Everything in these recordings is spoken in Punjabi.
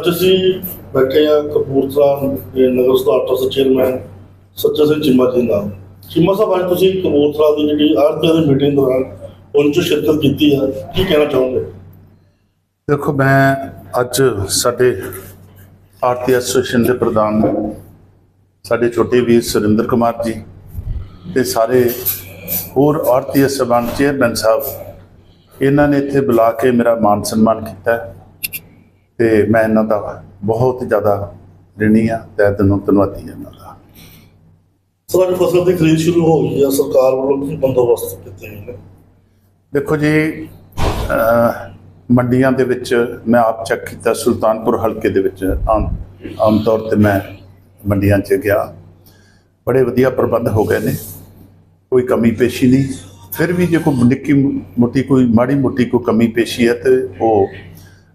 ਅੱਜ ਅਸੀਂ ਬੈਠੇ ਆ ਕਪੂਰਥਲਾ ਨਗਰ ਸੁਧਾਰ ਟਰਸਟ ਚੇਅਰਮੈਨ ਸੱਚਾ ਸਿੰਘ ਚੀਮਾ ਜੀ ਨਾਲ। ਚੀਮਾ ਸਾਹਿਬ, ਅੱਜ ਤੁਸੀਂ ਕਪੂਰਥਲਾ ਦੀ ਜਿਹੜੀ ਆਰਪੀਆ ਦੀ ਮੀਟਿੰਗ ਦੌਰਾਨ ਉਹਨਾਂ 'ਚ ਸ਼ਿਰਕਤ ਕੀਤੀ ਹੈ ਕੀ ਕਹਿਣਾ ਚਾਹੋਗੇ? ਦੇਖੋ, ਮੈਂ ਅੱਜ ਸਾਡੇ ਆਰਤੀ ਐਸੋਸੀਏਸ਼ਨ ਦੇ ਪ੍ਰਧਾਨ, ਸਾਡੇ ਛੋਟੇ ਵੀਰ ਸੁਰਿੰਦਰ ਕੁਮਾਰ ਜੀ ਤੇ ਸਾਰੇ ਹੋਰ ਆਰਤੀ ਸਭਾਨ ਚੇਅਰਮੈਨ ਸਾਹਿਬ, ਇਹਨਾਂ ਨੇ ਇੱਥੇ ਬੁਲਾ ਕੇ ਮੇਰਾ ਮਾਨ ਸਨਮਾਨ ਕੀਤਾ ਹੈ। ਤੇ ਮੈਂ ਇਹਨਾਂ ਦਾ ਬਹੁਤ ਜ਼ਿਆਦਾ ਰਿਣੀ ਆ ਤੇ ਦਿਲੋਂ ਧੰਨਵਾਦੀ ਇਹਨਾਂ ਦਾ। ਸਰ ਫਸਲ ਦੀ ਖਰੀਦ ਸ਼ੁਰੂ ਹੋ ਗਈ ਹੈ ਸਰਕਾਰ ਵੱਲੋਂ ਕੀ ਬੰਦੋਬਸਤ ਕੀਤੇ ਨੇ? ਦੇਖੋ ਜੀ ਮੰਡੀਆਂ ਦੇ ਵਿੱਚ ਮੈਂ ਆਪ ਚੈੱਕ ਕੀਤਾ ਸੁਲਤਾਨਪੁਰ ਹਲਕੇ ਦੇ ਵਿੱਚ ਆਮ ਆਮ ਤੌਰ ਤੇ ਮੈਂ ਮੰਡੀਆਂ 'ਚ ਗਿਆ। ਬੜੇ ਵਧੀਆ ਪ੍ਰਬੰਧ ਹੋ ਗਏ ਨੇ ਕੋਈ ਕਮੀ ਪੇਸ਼ੀ ਨਹੀਂ। ਫਿਰ ਵੀ ਜੇ ਕੋਈ ਨਿੱਕੀ ਮੋਟੀ ਕੋਈ ਮਾੜੀ ਮੋਟੀ ਕੋਈ ਕਮੀ ਪੇਸ਼ੀ ਹੈ ਤੇ ਉਹ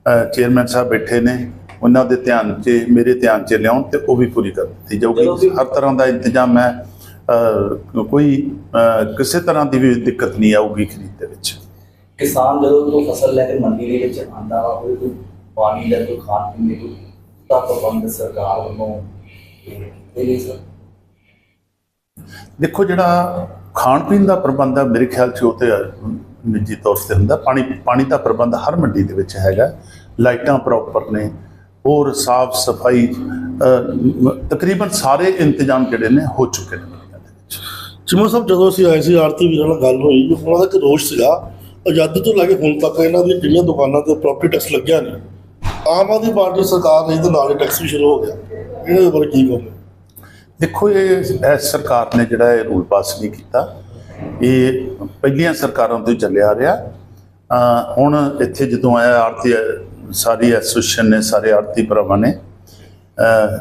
ਚੇਅਰਮੈਨ ਸਾਹਿਬ ਬੈਠੇ ਨੇ ਉਹਨਾਂ ਦੇ ਧਿਆਨ 'ਚ ਮੇਰੇ ਧਿਆਨ 'ਚ ਲਿਆਉਣ ਤੇ ਉਹ ਵੀ ਪੂਰੀ ਕਰ ਦਿੱਤੀ ਜਾਊਗੀ। ਹਰ ਤਰ੍ਹਾਂ ਦਾ ਇੰਤਜ਼ਾਮ ਹੈ ਕੋਈ ਕਿਸੇ ਤਰ੍ਹਾਂ ਦੀ ਵੀ ਦਿੱਕਤ ਨਹੀਂ ਆਊਗੀ ਖਰੀਦ ਦੇ ਵਿੱਚ। ਕਿਸਾਨ ਜਦੋਂ ਕੋਈ ਫਸਲ ਲੈ ਕੇ ਮੰਡੀ ਦੇ ਵਿੱਚ ਆਂਦਾ ਵਾ ਕੋਈ ਕੋਈ ਪਾਣੀ ਦਾ ਕੋਈ ਖਾਣ ਪੀਣ ਦੀ ਕੋਈ ਤਾਂ ਪ੍ਰਬੰਧ ਸਰਕਾਰ ਵੱਲੋਂ ਇਹ ਲਈ ਸਰ ਦੇਖੋ ਜਿਹੜਾ ਖਾਣ ਪੀਣ ਦਾ ਪ੍ਰਬੰਧ ਹੈ ਮੇਰੇ ਖਿਆਲ 'ਚ ਉਹ ਤੇ ਨਿੱਜੀ ਤੌਰ ਤੇ ਹੁੰਦਾ। ਪਾਣੀ ਪਾਣੀ ਦਾ ਪ੍ਰਬੰਧ ਹਰ ਮੰਡੀ ਦੇ ਵਿੱਚ ਹੈਗਾ। ਲਾਈਟਾਂ ਪ੍ਰੋਪਰ ਨੇ। ਹੋਰ ਸਾਫ਼ ਸਫ਼ਾਈ ਤਕਰੀਬਨ ਸਾਰੇ ਇੰਤਜ਼ਾਮ ਜਿਹੜੇ ਨੇ ਹੋ ਚੁੱਕੇ ਨੇ ਦੇ ਚੀਮਾ ਸਾਹਿਬ ਜਦੋਂ ਅਸੀਂ ਆਏ ਸੀ ਆਰਤੀ ਵੀਰਾਂ ਨਾਲ ਗੱਲ ਹੋਈ ਉਹਨਾਂ ਦਾ ਇੱਕ ਰੋਸ਼ ਸੀਗਾ। ਆਜ਼ਾਦੀ ਤੋਂ ਲੈ ਕੇ ਹੁਣ ਤੱਕ ਇਹਨਾਂ ਦੀਆਂ ਜਿਹੜੀਆਂ ਦੁਕਾਨਾਂ ਤੇ ਪ੍ਰਾਪਰਟੀ ਟੈਕਸ ਲੱਗਿਆ ਨਹੀਂ ਆਮ ਆਦਮੀ ਪਾਰਟੀ ਸਰਕਾਰ ਨੇ ਇਹਦੇ ਨਾਲ ਹੀ ਟੈਕਸ ਵੀ ਸ਼ੁਰੂ ਹੋ ਗਿਆ। ਇਹਨਾਂ ਦੇ ਬਾਰੇ ਕੀ ਕਹੋਗੇ? ਦੇਖੋ ਇਹ ਸਰਕਾਰ ਨੇ ਜਿਹੜਾ ਇਹ ਰੂਲ ਪਾਸ ਨਹੀਂ ਕੀਤਾ। ਇਹ ਪਹਿਲੀਆਂ ਸਰਕਾਰਾਂ ਤੋਂ ਚੱਲਿਆ ਆ ਰਿਹਾ। ਹੁਣ ਇੱਥੇ ਜਦੋਂ ਆਇਆ ਆਰਤੀ ਸਾਰੀ ਐਸੋਸੀਏਸ਼ਨ ਨੇ, ਸਾਰੇ ਆਰਤੀ ਭਰਾਵਾਂ ਨੇ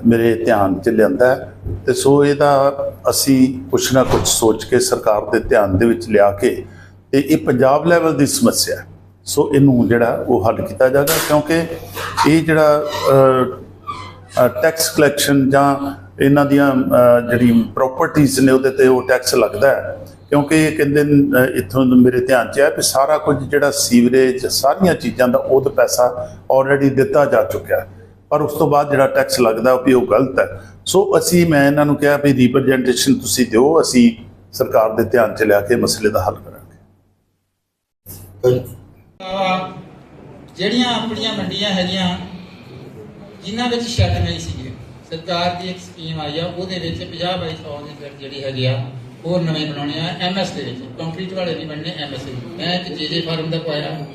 ਮੇਰੇ ਧਿਆਨ 'ਚ ਲਿਆਂਦਾ ਹੈ। ਤੇ ਸੋ ਇਹਦਾ ਅਸੀਂ ਕੁਛ ਨਾ ਕੁਛ ਸੋਚ ਕੇ ਸਰਕਾਰ ਦੇ ਧਿਆਨ ਦੇ ਵਿੱਚ ਲਿਆ ਕੇ ਤੇ ਇਹ ਪੰਜਾਬ ਲੈਵਲ ਦੀ ਸਮੱਸਿਆ ਸੋ ਇਹਨੂੰ ਜਿਹੜਾ ਉਹ ਹੱਲ ਕੀਤਾ ਜਾਏਗਾ ਕਿਉਂਕਿ ਇਹ ਜਿਹੜਾ ਟੈਕਸ ਕਲੈਕਸ਼ਨ ਜਾਂ ਇਹਨਾਂ ਦੀਆਂ ਜਿਹੜੀ ਪ੍ਰਾਪਰਟੀਆਂ ਨੇ ਉਹਦੇ ਤੇ ਉਹ ਟੈਕਸ ਲੱਗਦਾ ਹੈ। ਕਿਉਂਕਿ ਇਹ ਕਹਿੰਦੇ ਇੱਥੋਂ ਮੇਰੇ ਧਿਆਨ 'ਚ ਹੈ ਕਿ ਸਾਰਾ ਕੁਝ ਜਿਹੜਾ ਸੀਵਰੇਜ ਸਾਰੀਆਂ ਚੀਜ਼ਾਂ ਦਾ ਉਹ ਤਾਂ ਪੈਸਾ ਆਲਰੇਡੀ ਦਿੱਤਾ ਜਾ ਚੁੱਕਿਆ ਪਰ ਉਸ ਤੋਂ ਬਾਅਦ ਜਿਹੜਾ ਟੈਕਸ ਲੱਗਦਾ ਉਹ ਵੀ ਉਹ ਗਲਤ ਹੈ। ਸੋ ਅਸੀਂ ਮੈਂ ਇਹਨਾਂ ਨੂੰ ਕਿਹਾ ਵੀ ਰਿਪਰੈਜ਼ੈਂਟੇਸ਼ਨ ਤੁਸੀਂ ਦਿਓ ਅਸੀਂ ਸਰਕਾਰ ਦੇ ਧਿਆਨ 'ਚ ਲਿਆ ਕੇ ਮਸਲੇ ਦਾ ਹੱਲ ਕਰਾਂਗੇ। ਜਿਹੜੀਆਂ ਆਪਣੀਆਂ ਮੰਡੀਆਂ ਹੈਗੀਆਂ ਜਿਨ੍ਹਾਂ ਵਿੱਚ ਸ਼ੈੱਡ ਨਹੀਂ ਸੀਗੇ ਸਰਕਾਰ ਦੀ ਇੱਕ ਸਕੀਮ ਆਈ ਆ ਉਹਦੇ ਵਿੱਚ 50 ਬਾਈ 100 ਦੇ ਫਿਰ ਜਿਹੜੀ ਹੈਗੀ ਆ ਹੋਰ ਨਵੇਂ ਬਣਾਉਣੇ ਆ ਐਮਐਸ ਦੇ ਵਿੱਚ। ਕੰਪਲੀਟ ਵਾਲੇ ਨਹੀਂ ਬਣਨੇ ਐਮਐਸ ਦੇ ਮੈਂ ਇੱਕ ਜੇਜੇ ਫਾਰਮ ਦਾ ਪਾਇਆ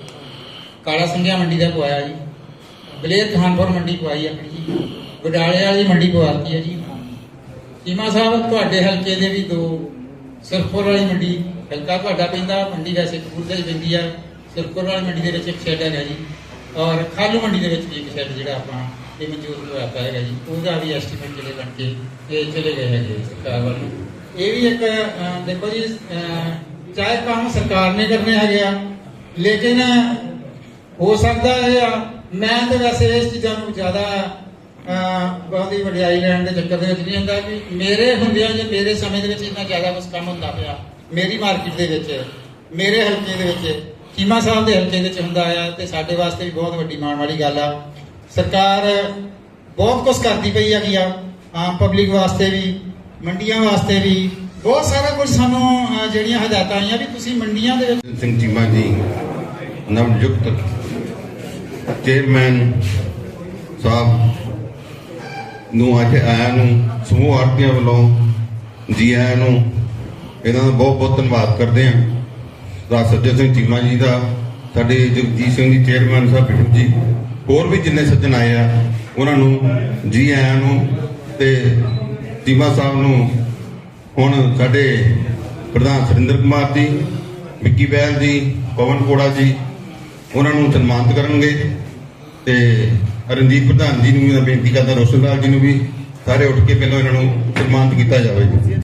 ਕਾਲਾ ਸੰਘਿਆ ਮੰਡੀ ਦਾ ਪਵਾਇਆ ਜੀ। ਬਲੇਰ ਖਾਨਪੁਰ ਮੰਡੀ ਪਵਾਈ ਆਪਣੀ। ਜੀ ਗਡਾਲੇ ਵਾਲੀ ਮੰਡੀ ਪਵਾਤੀ ਹੈ ਜੀ। ਚੀਮਾ ਸਾਹਿਬ, ਤੁਹਾਡੇ ਹਲਕੇ ਦੇ ਵੀ ਦੋ ਸਰਪੁਰ ਵਾਲੀ ਮੰਡੀ। ਹਲਕਾ ਤੁਹਾਡਾ ਪੈਂਦਾ, ਮੰਡੀ ਵੈਸੇ ਕਪੂਰਥਲੇ ਦੀ ਪੈਂਦੀ ਆ। ਸਰਪੁਰ ਵਾਲੀ ਮੰਡੀ ਦੇ ਵਿੱਚ ਇੱਕ ਸ਼ੈੱਡ ਹੈਗਾ ਜੀ। ਔਰ ਖਾਲੂ ਮੰਡੀ ਦੇ ਵਿੱਚ ਵੀ ਇੱਕ ਸ਼ੈੱਡ ਜਿਹੜਾ ਆਪਾਂ ਇਹ ਮਨਜ਼ੂਰ ਹੋਇਆ ਪਿਆ ਹੈਗਾ ਜੀ। ਉਹਦਾ ਵੀ ਐਸਟੀਮੇਟ ਜਿਹੜੇ ਬਣ ਕੇ ਇਹ ਚਲੇ ਗਏ ਹੈਗੇ ਸਰਕਾਰ ਵੱਲੋਂ। ਇਹ ਵੀ ਇੱਕ ਦੇਖੋ ਜੀ ਚਾਹੇ ਕੰਮ ਸਰਕਾਰ ਨੇ ਕਰਨੇ ਹੈਗੇ ਆ, ਲੇਕਿਨ ਹੋ ਸਕਦਾ ਇਹ ਆ, ਮੈਂ ਤੇ ਵੈਸੇ ਇਸ ਚੀਜ਼ਾਂ ਨੂੰ ਜ਼ਿਆਦਾ ਬਹੁਤ ਹੀ ਵਡਿਆਈ ਲੈਣ ਦੇ ਚੱਕਰ ਦੇ ਵਿੱਚ ਨਹੀਂ ਹੁੰਦਾ ਕਿ ਮੇਰੇ ਹੁੰਦਿਆਂ ਜੇ ਮੇਰੇ ਸਮੇਂ ਦੇ ਵਿੱਚ ਇੰਨਾ ਜ਼ਿਆਦਾ ਕੁਝ ਕੰਮ ਹੁੰਦਾ ਪਿਆ, ਮੇਰੀ ਮਾਰਕੀਟ ਦੇ ਵਿੱਚ, ਮੇਰੇ ਹਲਕੇ ਦੇ ਵਿੱਚ, ਚੀਮਾ ਸਾਹਿਬ ਦੇ ਹਲਕੇ ਦੇ ਵਿੱਚ ਹੁੰਦਾ ਆ, ਤੇ ਸਾਡੇ ਵਾਸਤੇ ਵੀ ਬਹੁਤ ਵੱਡੀ ਮਾਣ ਵਾਲੀ ਗੱਲ ਆ। ਸਰਕਾਰ ਬਹੁਤ ਕੁਝ ਕਰਦੀ ਪਈ ਹੈਗੀ ਆ, ਆਮ ਪਬਲਿਕ ਵਾਸਤੇ ਵੀ ਮੰਡੀਆਂ ਵਾਸਤੇ ਵੀ ਬਹੁਤ ਸਾਰਾ ਕੁਝ ਸਾਨੂੰ ਜਿਹੜੀਆਂ ਹਦਾਇਤਾਂ ਆਈਆਂ ਵੀ ਤੁਸੀਂ ਮੰਡੀਆਂ ਦੇ ਵਿੱਚ ਸਿੰਘ ਚੀਮਾ ਜੀ ਨਵਨਿਯੁਕਤ ਚੇਅਰਮੈਨ ਸਾਹਿਬ ਨੂੰ ਅੱਜ ਆਇਆਂ ਨੂੰ, ਸਮੂਹ ਆਰਤੀਆਂ ਵੱਲੋਂ ਜੀ ਆਇਆਂ ਨੂੰ ਇਹਨਾਂ ਦਾ ਬਹੁਤ ਬਹੁਤ ਧੰਨਵਾਦ ਕਰਦੇ ਹਾਂ। ਦਾ ਸੱਜਣ ਸਿੰਘ ਚੀਮਾ ਜੀ ਦਾ, ਸਾਡੇ ਜਗਜੀਤ ਸਿੰਘ ਜੀ, ਚੇਅਰਮੈਨ ਸਾਹਿਬ ਬਿਸ਼ਪ ਜੀ, ਹੋਰ ਵੀ ਜਿੰਨੇ ਸੱਜਣ ਆਏ ਆ, ਉਹਨਾਂ ਨੂੰ ਜੀ ਆਇਆਂ ਨੂੰ ਤੇ ਚੀਮਾ ਸਾਹਿਬ ਨੂੰ ਹੁਣ ਸਾਡੇ ਪ੍ਰਧਾਨ ਸੁਰਿੰਦਰ ਕੁਮਾਰ ਜੀ, ਵਿੱਕੀ ਬੈਲ ਜੀ, ਪਵਨ ਕੋੜਾ ਜੀ, ਉਹਨਾਂ ਨੂੰ ਸਨਮਾਨਿਤ ਕਰਨਗੇ ਤੇ ਰਣਜੀਤ ਪ੍ਰਧਾਨ ਜੀ ਨੂੰ ਵੀ ਮੈਂ ਬੇਨਤੀ ਕਰਦਾ, ਰੋਸ਼ਨ ਲਾਲ ਜੀ ਨੂੰ ਵੀ ਸਾਰੇ ਉੱਠ ਕੇ ਪਹਿਲਾਂ ਇਹਨਾਂ ਨੂੰ ਸਨਮਾਨਿਤ ਕੀਤਾ ਜਾਵੇ। ਜੀ